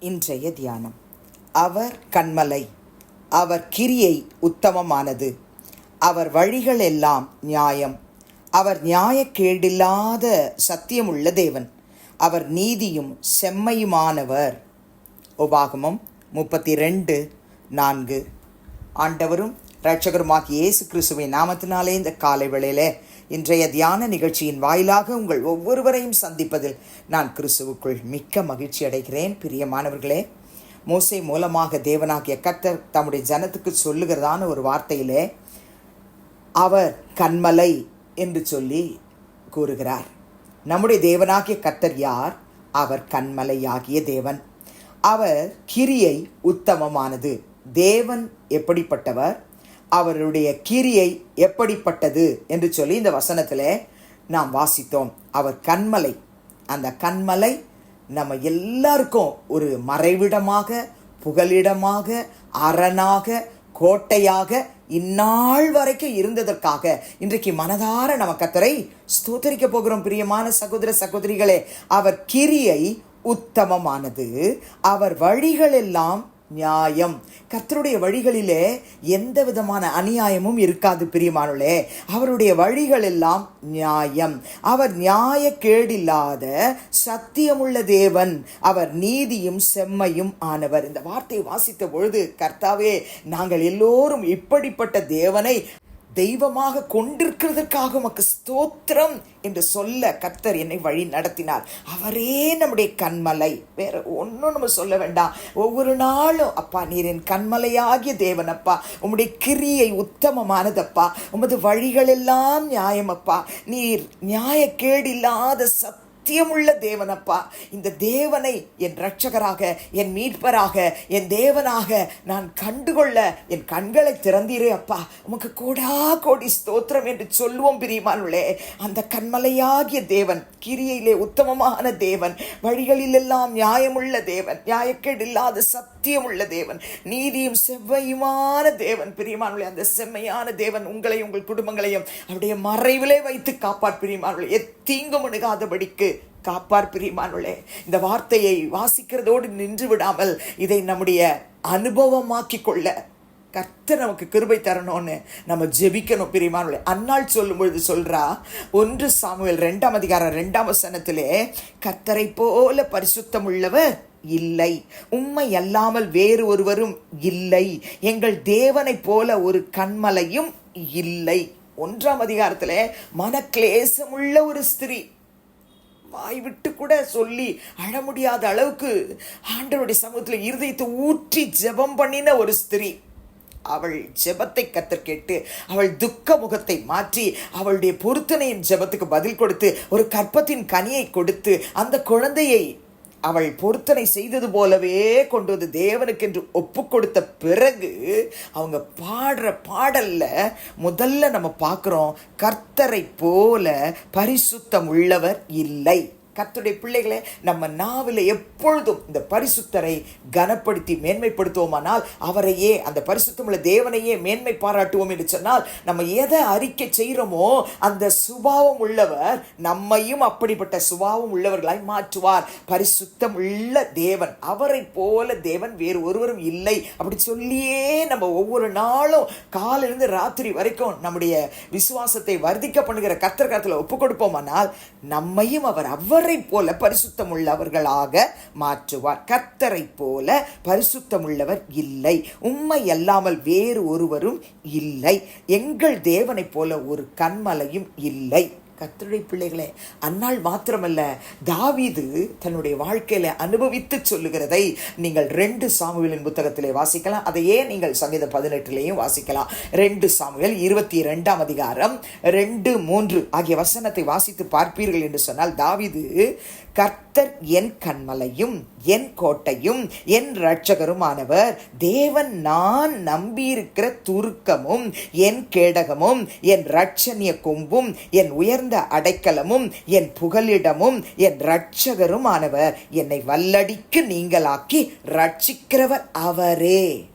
இன்றைய தியானம். அவர் கண்மலை அவர் கிரியை உத்தமமானது. அவர் வழிகள் எல்லாம் நியாயம். அவர் நியாயக்கேடில்லாத சத்தியமுள்ள தேவன். அவர் நீதியும் செம்மையுமானவர். உபாகமம் முப்பத்தி ரெண்டு நான்கு. ஆண்டவரும் இரட்சகருமாகிய இயேசு கிறிஸ்துவின் நாமத்தினாலே இந்த காலை வேளையிலே இன்றைய தியான நிகழ்ச்சியின் வாயிலாக உங்கள் ஒவ்வொருவரையும் சந்திப்பதில் நான் கிறிஸ்துவுக்குள் மிக்க மகிழ்ச்சி அடைகிறேன். பிரியமானவர்களே மோசை மூலமாக தேவனாகிய கர்த்தர் தம்முடைய ஜனத்துக்கு சொல்லுகிறதான ஒரு வார்த்தையிலே அவர் கண்மலை என்று சொல்லி கூறுகிறார். நம்முடைய தேவனாகிய கர்த்தர் யார்? அவர் கண்மலையாகிய தேவன். அவர் கிரியை உத்தமமானது. தேவன் எப்படிப்பட்டவர்? அவருடைய கிரியை எப்படிப்பட்டது என்று சொல்லி இந்த வசனத்தில் நாம் வாசித்தோம். அவர் கண்மலை அந்த கண்மலை நம்ம எல்லாருக்கும் ஒரு மறைவிடமாக புகலிடமாக அரணாக கோட்டையாக இந்நாள் வரைக்கும் இருந்ததற்காக இன்றைக்கு மனதார நம்ம கத்தரை ஸ்தோத்தரிக்க போகிறோம். பிரியமான சகோதர சகோதரிகளே அவர் கிரியை உத்தமமானது. அவர் வழிகள் எல்லாம் நியாயம். கர்த்தருடைய வழிகளிலே எந்த விதமான அநியாயமும் இருக்காது பிரியமானுளே அவருடைய வழிகள் எல்லாம் நியாயம். அவர் நியாய கேடில்லாத சத்தியமுள்ள தேவன். அவர் நீதியும் செம்மையும் ஆனவர். இந்த வார்த்தையை வாசித்த பொழுது கர்த்தாவே நாங்கள் எல்லோரும் இப்படிப்பட்ட தேவனை தெய்வமாக கொண்டிருக்கிறதற்காக உமக்கு ஸ்தோத்திரம் என்று சொல்ல கர்த்தர் என்னை வழி நடத்தினார். அவரே நம்முடைய கண்மலை. வேற ஒன்றும் நம்ம சொல்ல வேண்டாம். ஒவ்வொரு நாளும் அப்பா நீர் என் கண்மலையாகிய தேவன் அப்பா. உம்முடைய கிரியை உத்தமமானதப்பா. உமது வழிகளெல்லாம் நியாயமப்பா நீர் நியாயக்கேடில்லாத சத் சத்தியமுள்ள தேவனப்பா. இந்த தேவனை என் ரட்சகராக என் மீட்பராக என் தேவனாக நான் கண்டுகொள்ள என் கண்களை திறந்தீரே அப்பா. உமக்கு கோடா கோடி ஸ்தோத்திரம் என்று சொல்லுவோம் பிரியமானுள்ளே அந்த கண்மலையாகிய தேவன் கிரியையிலே உத்தமமான தேவன் வழிகளிலெல்லாம் நியாயமுள்ள தேவன் நியாயக்கேடில்லாத சத்தியமுள்ள தேவன் நீதியும் செவ்வையுமான தேவன் பிரியமானுள்ளே அந்த செம்மையான தேவன் உங்களையும் உங்கள் குடும்பங்களையும் அவருடைய மறைவிலே வைத்து காப்பார் பிரியமானுள்ளே எத்தீங்கும் அணுகாதபடிக்கு காப்பார் பிரியமானுள்ளே இந்த வார்த்தையை வாசிக்கிறதோடு நின்று விடாமல் இதை நம்முடைய அனுபவமாக்கி கொள்ள கர்த்தர் நமக்கு கிருபை தரணும்னு நம்ம ஜெபிக்கணும் பிரியமானுள்ளே அன்னாள் சொல்லும்பொழுது சொல்கிறா ஒன்று சாமுவேல் ரெண்டாம் அதிகாரம் ரெண்டாம் வசனத்திலே கர்த்தரை போல பரிசுத்தம் உள்ளவர் இல்லை உண்மை அல்லாமல் வேறு ஒருவரும் இல்லை எங்கள் தேவனைப் போல ஒரு கண்மலையும் இல்லை. ஒன்றாம் அதிகாரத்தில் மனக்லேசமுள்ள ஒரு ஸ்திரீ வாய் விட்டு கூட சொல்லி அழ முடியாத அளவுக்கு ஆண்டவருடைய சமூகத்தில் இருதயத்தை ஊற்றி ஜெபம் பண்ணின ஒரு ஸ்திரீ. அவள் ஜெபத்தை கத்தர் கேட்டு அவள் துக்க முகத்தை மாற்றி அவளுடைய பொருத்தனையின் ஜெபத்துக்கு பதில் கொடுத்து ஒரு கற்பத்தின் கனியை கொடுத்து அந்த குழந்தையை அவள் பொருத்தனை செய்தது போலவே கொண்டு வந்து தேவனுக்கு என்று ஒப்பு கொடுத்த பிறகு அவங்க பாடுற பாடல்ல முதல்ல நம்ம பார்க்குறோம் கர்த்தரை போல பரிசுத்தம் உள்ளவர் இல்லை. கத்துடைய பிள்ளைகளை நம்ம நாவில் எப்பொழுதும் இந்த பரிசுத்தரை கனப்படுத்தி மேன்மைப்படுத்துவோமானால் அவரையே அந்த பரிசுத்தமுள்ள தேவனையே மேன்மை பாராட்டுவோம் என்று சொன்னால் நம்ம எதை அறிக்கை செய்கிறோமோ அந்த சுபாவம் உள்ளவர் நம்மையும் அப்படிப்பட்ட சுபாவம் உள்ளவர்களாய் மாற்றுவார். பரிசுத்தம் உள்ள தேவன் அவரை போல தேவன் வேறு ஒருவரும் இல்லை அப்படி சொல்லியே நம்ம ஒவ்வொரு நாளும் காலிலிருந்து ராத்திரி வரைக்கும் நம்முடைய விசுவாசத்தை வர்த்திக்க பண்ணுகிற கத்திர காலத்தில் ஒப்பு கொடுப்போமானால் நம்மையும் அவர் அவரை போல பரிசுத்தமுள்ளவர்களாக மாற்றுவார். கர்த்தரை போல பரிசுத்தமுள்ளவர் இல்லை. உண்மை அல்லாமல் வேறு ஒருவரும் இல்லை. எங்கள் தேவனைப் போல ஒரு கண்மலையும் இல்லை. கத்தருடைய பிள்ளைகளே அந்நாள் மாத்திரமல்ல தாவீது தன்னுடைய வாழ்க்கையில அனுபவித்து சொல்லுகிறதை நீங்கள் ரெண்டு சாமுவேலின் புத்தகத்திலே வாசிக்கலாம். அதையே நீங்கள் சங்கீத பதினெட்டுலேயும் வாசிக்கலாம். ரெண்டு சாமுவேல் இருபத்தி ரெண்டாம் அதிகாரம் ரெண்டு மூன்று ஆகிய வசனத்தை வாசித்து பார்ப்பீர்கள் என்று சொன்னால் தாவீது கர்த்தர் என் கண்மலையும் என் கோட்டையும் என் இரட்சகருமானவர். தேவன் நான் நம்பியிருக்கிற துருக்கமும் என் கேடகமும் என் இரட்சணிய கொம்பும் என் உயர்ந்த அடைக்கலமும் என் புகலிடமும் என் இரட்சகருமானவர். என்னை வல்லடிக்கு நீங்களாக்கி ரட்சிக்கிறவர் அவரே.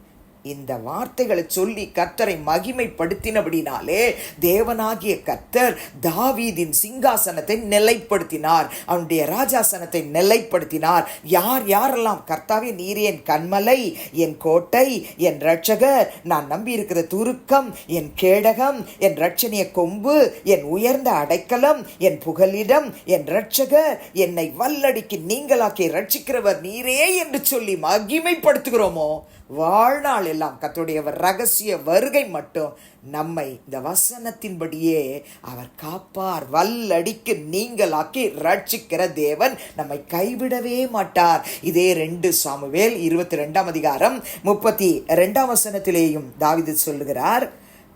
இந்த வார்த்தைகளை சொல்லி கர்த்தரை மகிமைப்படுத்தினபடினாலே தேவனாகிய கர்த்தர் தாவீதின் சிங்காசனத்தை நிலைப்படுத்தினார். அவனுடைய ராஜாசனத்தை நிலைப்படுத்தினார். யார் யாரெல்லாம் கர்த்தாவே நீர் என் கண்மலை என் கோட்டை என் ரட்சகர் நான் நம்பியிருக்கிற துருக்கம் என் கேடகம் என் ரட்சணிய கொம்பு என் உயர்ந்த அடைக்கலம் என் புகலிடம் என் ரட்சகர் என்னை வல்லடிக்கு நீங்களாக்கி ரட்சிக்கிறவர் நீரே என்று சொல்லி மகிமைப்படுத்துகிறோமோ? வாழ்நாள் எல்லாம் கத்துடைய ரகசிய வருகை மட்டும் நம்மை இந்த வசனத்தின்படியே அவர் காப்பார் வல்லடிக்கு நீங்களாக்கி ரட்சிக்கிற தேவன் நம்மை கைவிடவே மாட்டார். இதே ரெண்டு சாமுவேல் இருபத்தி ரெண்டாம் அதிகாரம் முப்பத்தி ரெண்டாம் வசனத்திலேயும் தாவிது சொல்லுகிறார்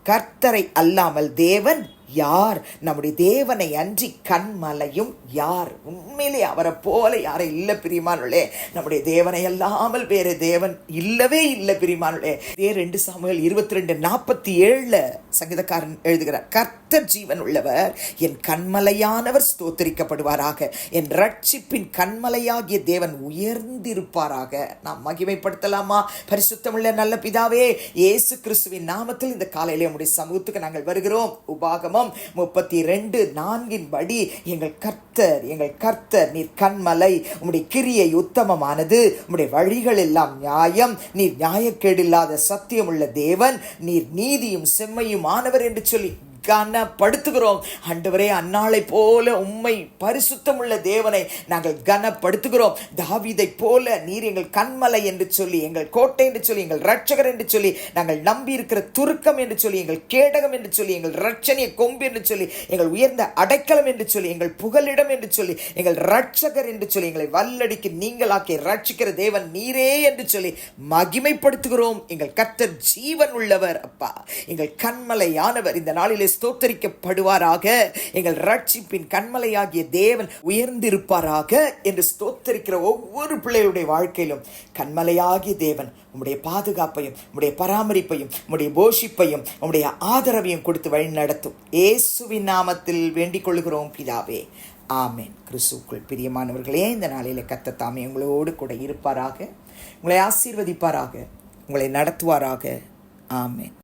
கர்த்தரை அல்லாமல் தேவன் யார்? நம்முடைய தேவனை அன்றி கண்மலையும் யார்? உண்மையிலே அவரை போல யாரும் இல்லை பிரிமானுள்ளே நம்முடைய தேவனை அல்லாமல் வேறு தேவன் இல்லவே இல்லை பிரிமானுள்ளே இதே ரெண்டு சாமுவேல் இருபத்தி ரெண்டு நாற்பத்தி ஏழில் சங்கீதக்காரன் எழுதுகிறார் கர்த்தர் ஜீவன் உள்ளவர் என் கண்மலையானவர் ஸ்தோத்தரிக்கப்படுவாராக. என் ரட்சிப்பின் கண்மலையாகிய தேவன் உயர்ந்திருப்பாராக. நாம் மகிமைப்படுத்தலாமா? பரிசுத்தமுள்ள நல்ல பிதாவே இயேசு கிறிஸ்துவின் நாமத்தில் இந்த காலையிலே நம்முடைய சமூகத்துக்கு நாங்கள் வருகிறோம். உபாகமம் முப்பத்தி ரெண்டு நான்கின் படி எங்கள் கர்த்தர் எங்கள் கர்த்தர் நீர் கண்மலை உம்முடைய கிரியை உத்தமமானது உம்முடைய வழிகள் எல்லாம் நியாயம் நீர் நியாயக்கேடில்லாத சத்தியமுள்ள தேவன் நீர் நீதியும் செம்மையும் ஆனவர் என்று சொல்லி கனப்படுத்துகிறோம். ஆண்டவரே அன்னாளை போல உண்மை பரிசுத்தமுள்ள தேவனை நாங்கள் கனப்படுத்துகிறோம். தாவிதை போல நீர் எங்கள் கண்மலை என்று சொல்லி எங்கள் கோட்டை என்று சொல்லி எங்கள் ரட்சகர் என்று சொல்லி நாங்கள் நம்பி இருக்கிற துருக்கம் என்று சொல்லி எங்கள் கேடகம் என்று சொல்லி எங்கள் ரட்சணிய கொம்பு என்று சொல்லி எங்கள் உயர்ந்த அடைக்கலம் என்று சொல்லி எங்கள் புகலிடம் என்று சொல்லி எங்கள் ரட்சகர் என்று சொல்லி எங்களை வல்லடிக்கு நீங்களாக்கி ரட்சிக்கிற தேவன் நீரே என்று சொல்லி மகிமைப்படுத்துகிறோம். எங்கள் கத்தர் ஜீவன் உள்ளவர் அப்பா. எங்கள் கண்மலையானவர். இந்த நாளிலே ஸ்தோத்தரிக்கப்படுவாராக. எங்கள் ரட்சிப்பின் கண்மலையாகிய தேவன் உயர்ந்திருப்பாராக என்று ஸ்தோத்தரிக்கிற ஒவ்வொரு பிள்ளைகளுடைய வாழ்க்கையிலும். கண்மலையாகிய தேவன் உம்முடைய பாதுகாப்பையும் உம்முடைய பராமரிப்பையும் உம்முடைய போஷிப்பையும் உம்முடைய ஆதரவையும் கொடுத்து வழி நடத்தும். இயேசுவின் நாமத்தில் வேண்டிக் கொள்கிறோம் பிதாவே. ஆமேன். கிறிஸ்துக்குள் பிரியமானவர்களே இந்த நாளில் கத்த தாமே உங்களோடு கூட இருப்பாராக. உங்களை ஆசீர்வதிப்பாராக. உங்களை நடத்துவாராக. ஆமேன்.